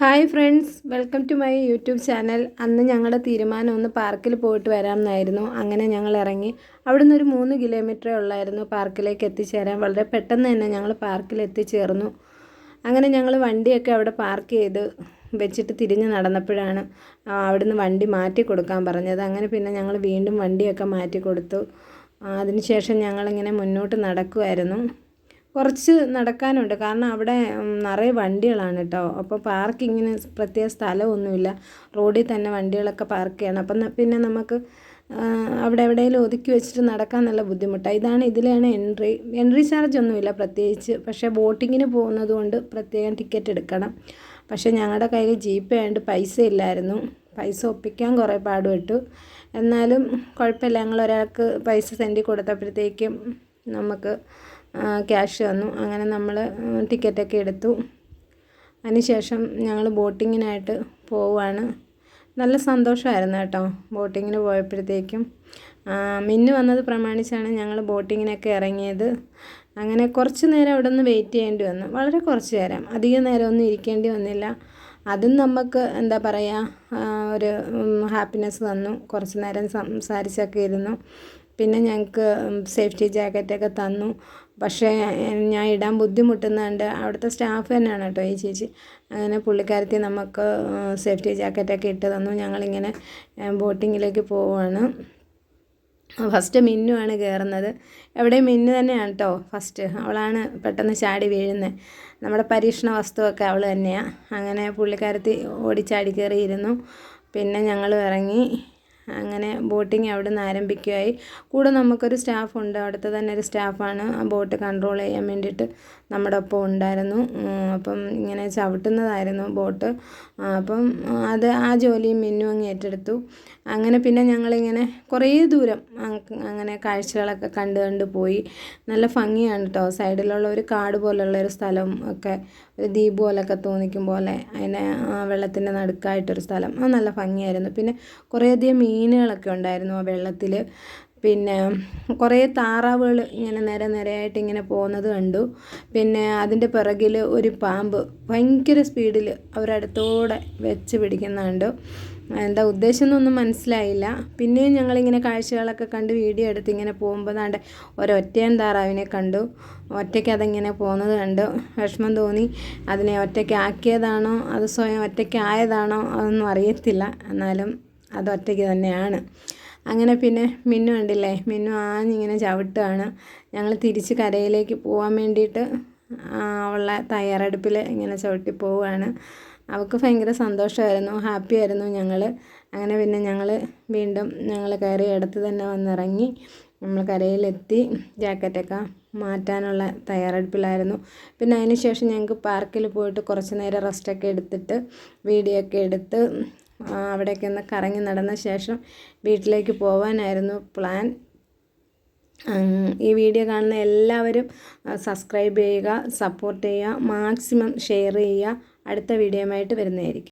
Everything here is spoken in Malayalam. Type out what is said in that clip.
Hi friends welcome to my YouTube channel. അന്ന് ഞങ്ങളുടെ തീരുമാനം ഒന്ന് പാർക്കിൽ പോയിട്ട് വരാമെന്നായിരുന്നു. അങ്ങനെ ഞങ്ങൾ ഇറങ്ങി. അവിടുന്ന് ഒരു മൂന്ന് കിലോമീറ്ററേ ഉള്ളായിരുന്നു പാർക്കിലേക്ക് എത്തിച്ചേരാൻ. വളരെ പെട്ടെന്ന് തന്നെ ഞങ്ങൾ പാർക്കിൽ എത്തിച്ചേർന്നു. അങ്ങനെ ഞങ്ങൾ വണ്ടിയൊക്കെ അവിടെ പാർക്ക് ചെയ്ത് വെച്ചിട്ട് തിരിഞ്ഞ് നടന്നപ്പോഴാണ് അവിടുന്ന് വണ്ടി മാറ്റി കൊടുക്കാൻ പറഞ്ഞത്. അങ്ങനെ പിന്നെ ഞങ്ങൾ വീണ്ടും വണ്ടിയൊക്കെ മാറ്റി കൊടുത്തു. അതിനുശേഷം ഞങ്ങളിങ്ങനെ മുന്നോട്ട് നടക്കുമായിരുന്നു കുറച്ച് നടക്കാനുണ്ട്. കാരണം അവിടെ നിറയെ വണ്ടികളാണ് കേട്ടോ അപ്പോൾ പാർക്കിങ്ങിന് പ്രത്യേക സ്ഥലമൊന്നുമില്ല. റോഡിൽ തന്നെ വണ്ടികളൊക്കെ പാർക്ക് ചെയ്യണം. അപ്പം പിന്നെ നമുക്ക് അവിടെ എവിടെയെങ്കിലും ഒതുക്കി വെച്ചിട്ട് നടക്കാൻ നല്ല ബുദ്ധിമുട്ടാണ് ഇതാണ് ഇതിലാണ് എൻട്രി. എൻട്രി ചാർജ് ഒന്നുമില്ല പ്രത്യേകിച്ച്. പക്ഷേ ബോട്ടിങ്ങിന് പോകുന്നത് കൊണ്ട് പ്രത്യേകം ടിക്കറ്റ് എടുക്കണം. പക്ഷേ ഞങ്ങളുടെ കയ്യിൽ ജീപ്പ് ആയതുകൊണ്ട് പൈസ ഇല്ലായിരുന്നു. പൈസ ഒപ്പിക്കാൻ കുറേ പാടുപെട്ടു. എന്നാലും കുഴപ്പമില്ല. ഞങ്ങൾ ഒരാൾക്ക് പൈസ സെൻഡ് കൊടുത്തപ്പോഴത്തേക്കും നമുക്ക് ക്യാഷ് തന്നു. അങ്ങനെ നമ്മൾ ടിക്കറ്റൊക്കെ എടുത്തു. അതിനുശേഷം ഞങ്ങൾ ബോട്ടിങ്ങിനായിട്ട് പോവുകയാണ് നല്ല സന്തോഷമായിരുന്നു കേട്ടോ ബോട്ടിങ്ങിന് പോയപ്പോഴത്തേക്കും. മിന്നു വന്നത് പ്രമാണിച്ചാണ് ഞങ്ങൾ ബോട്ടിങ്ങിനൊക്കെ ഇറങ്ങിയത്. അങ്ങനെ കുറച്ച് നേരം അവിടെ നിന്ന് വെയിറ്റ് ചെയ്യേണ്ടി വന്നു. വളരെ കുറച്ച് നേരം. അധികം നേരമൊന്നും ഇരിക്കേണ്ടി വന്നില്ല. അതും നമുക്ക് എന്താ പറയുക ഒരു ഹാപ്പിനെസ് തന്നു കുറച്ച് നേരം സംസാരിച്ചൊക്കെ ഇരുന്നു. പിന്നെ ഞങ്ങൾക്ക് സേഫ്റ്റി ജാക്കറ്റൊക്കെ തന്നു. പക്ഷേ ഞാൻ ഇടാൻ ബുദ്ധിമുട്ടുന്നുണ്ട് അവിടുത്തെ സ്റ്റാഫ് തന്നെയാണ് കേട്ടോ ഈ ചേച്ചി. അങ്ങനെ പുള്ളിക്കാരത്തി നമുക്ക് സേഫ്റ്റി ജാക്കറ്റൊക്കെ ഇട്ട് തന്നു. ഞങ്ങളിങ്ങനെ ബോട്ടിങ്ങിലേക്ക് പോവുകയാണ് ഫസ്റ്റ് മിന്നുവാണ് കയറുന്നത് എവിടെയും മിന്നു തന്നെയാണ് കേട്ടോ ഫസ്റ്റ് അവളാണ് പെട്ടെന്ന് ചാടി വീഴുന്നത് നമ്മുടെ പരീക്ഷണ വസ്തുവൊക്കെ അവൾ തന്നെയാണ് അങ്ങനെ പുള്ളിക്കാരത്തി ഓടിച്ചാടി കയറിയിരുന്നു പിന്നെ ഞങ്ങൾ ഇറങ്ങി. അങ്ങനെ ബോട്ടിങ് അവിടെ നിന്ന് ആരംഭിക്കുകയായി. കൂടെ നമുക്കൊരു സ്റ്റാഫുണ്ട് അവിടുത്തെ തന്നെ ഒരു സ്റ്റാഫാണ്. ആ ബോട്ട് കൺട്രോൾ ചെയ്യാൻ വേണ്ടിയിട്ട് നമ്മുടെ ഒപ്പം ഉണ്ടായിരുന്നു. അപ്പം ഇങ്ങനെ ചവിട്ടുന്നതായിരുന്നു ബോട്ട്. അപ്പം അത് ആ ജോലിയും മിന്നു അങ്ങ് ഏറ്റെടുത്തു. അങ്ങനെ പിന്നെ ഞങ്ങളിങ്ങനെ കുറേ ദൂരം അങ്ങനെ കാഴ്ചകളൊക്കെ കണ്ട് കണ്ട് പോയി. നല്ല ഭംഗിയാണ് കേട്ടോ സൈഡിലുള്ള ഒരു കാട് പോലുള്ള ഒരു സ്ഥലം ഒക്കെ ഒരു ദ്വീപ് പോലൊക്കെ തോന്നിക്കും പോലെ അതിനെ വെള്ളത്തിന്റെ നടുക്കായിട്ടൊരു സ്ഥലം. അത് നല്ല ഭംഗിയായിരുന്നു. പിന്നെ കുറേയധികം മീനുകളൊക്കെ ഉണ്ടായിരുന്നു ആ വെള്ളത്തിൽ പിന്നെ കുറേ താറാവുകൾ ഇങ്ങനെ നിര നിരയായിട്ട് ഇങ്ങനെ പോകുന്നത് കണ്ടു. പിന്നെ അതിന്റെ പിറകിൽ ഒരു പാമ്പ് ഭയങ്കര സ്പീഡിൽ അവരടുത്തോടെ വെച്ച് പിടിക്കുന്നുണ്ട് എന്താ ഉദ്ദേശം എന്നൊന്നും മനസ്സിലായില്ല. പിന്നെയും ഞങ്ങളിങ്ങനെ കാഴ്ചകളൊക്കെ കണ്ട് വീഡിയോ എടുത്ത് ഇങ്ങനെ പോകുമ്പോൾ താണ്ട് ഒരൊറ്റയും താറാവിനെ കണ്ടു. ഒറ്റയ്ക്ക് അതിങ്ങനെ പോകുന്നത് കണ്ടു. വിഷമം തോന്നി. അതിനെ ഒറ്റയ്ക്ക് ആക്കിയതാണോ? അത് സ്വയം ഒറ്റയ്ക്ക് ആയതാണോ? അതൊന്നും അറിയത്തില്ല. എന്നാലും അത് ഒറ്റയ്ക്ക് തന്നെയാണ്. അങ്ങനെ പിന്നെ മിന്നു കണ്ടില്ലേ? മിന്നു ആഞ്ഞിങ്ങനെ ചവിട്ടുകയാണ്. ഞങ്ങൾ തിരിച്ച് കരയിലേക്ക് പോകാൻ വേണ്ടിയിട്ട് അവളെ തയ്യാറെടുപ്പിൽ ഇങ്ങനെ ചവിട്ടി പോവുകയാണ്. അവൾക്ക് ഭയങ്കര സന്തോഷമായിരുന്നു ഹാപ്പി ആയിരുന്നു ഞങ്ങൾ അങ്ങനെ പിന്നെ ഞങ്ങൾ വീണ്ടും ഞങ്ങൾ കയറി ഇടത്ത് തന്നെ വന്നിറങ്ങി നമ്മൾ കരയിലെത്തി. ജാക്കറ്റൊക്കെ മാറ്റാനുള്ള തയ്യാറെടുപ്പിലായിരുന്നു. പിന്നെ അതിന് ശേഷം ഞങ്ങൾക്ക് പാർക്കിൽ പോയിട്ട് കുറച്ച് നേരം റെസ്റ്റൊക്കെ എടുത്തിട്ട് വീഡിയോ ഒക്കെ എടുത്ത് അവിടെയൊക്കെ ഒന്ന് കറങ്ങി നടന്ന ശേഷം വീട്ടിലേക്ക് പോകാനായിരുന്നു പ്ലാൻ. ഈ വീഡിയോ കാണുന്ന എല്ലാവരും സബ്സ്ക്രൈബ് ചെയ്യുക സപ്പോർട്ട് ചെയ്യുക മാക്സിമം ഷെയർ ചെയ്യുക. അടുത്ത വീഡിയോയുമായിട്ട് വരുന്നതായിരിക്കും.